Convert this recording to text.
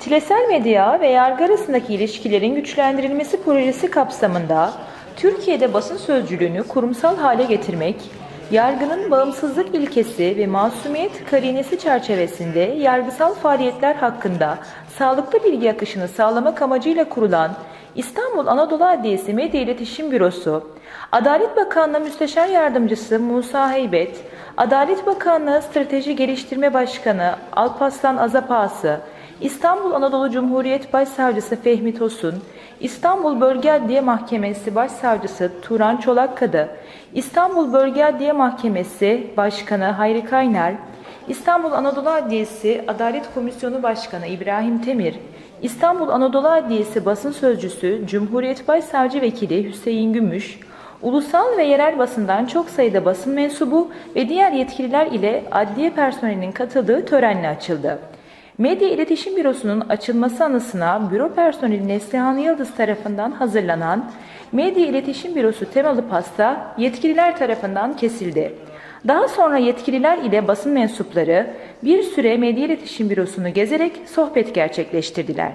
Kitlesel medya ve yargı arasındaki ilişkilerin güçlendirilmesi projesi kapsamında Türkiye'de basın sözcülüğünü kurumsal hale getirmek, yargının bağımsızlık ilkesi ve masumiyet karinesi çerçevesinde yargısal faaliyetler hakkında sağlıklı bilgi akışını sağlamak amacıyla kurulan İstanbul Anadolu Adliyesi Medya İletişim Bürosu, Adalet Bakanlığı Müsteşar Yardımcısı Musa Heybet, Adalet Bakanlığı Strateji Geliştirme Başkanı Alpaslan Azapası, İstanbul Anadolu Cumhuriyet Başsavcısı Fehmi Tosun, İstanbul Bölge Adliye Mahkemesi Başsavcısı Turan Çolakkadı, İstanbul Bölge Adliye Mahkemesi Başkanı Hayri Kaynar, İstanbul Anadolu Adliyesi Adalet Komisyonu Başkanı İbrahim Temir, İstanbul Anadolu Adliyesi Basın Sözcüsü Cumhuriyet Başsavcı Vekili Hüseyin Gümüş, ulusal ve yerel basından çok sayıda basın mensubu ve diğer yetkililer ile adliye personelinin katıldığı törenle açıldı. Medya İletişim Bürosu'nun açılması anısına büro personeli Neslihan Yıldız tarafından hazırlanan Medya İletişim Bürosu temalı pasta yetkililer tarafından kesildi. Daha sonra yetkililer ile basın mensupları bir süre Medya İletişim Bürosu'nu gezerek sohbet gerçekleştirdiler.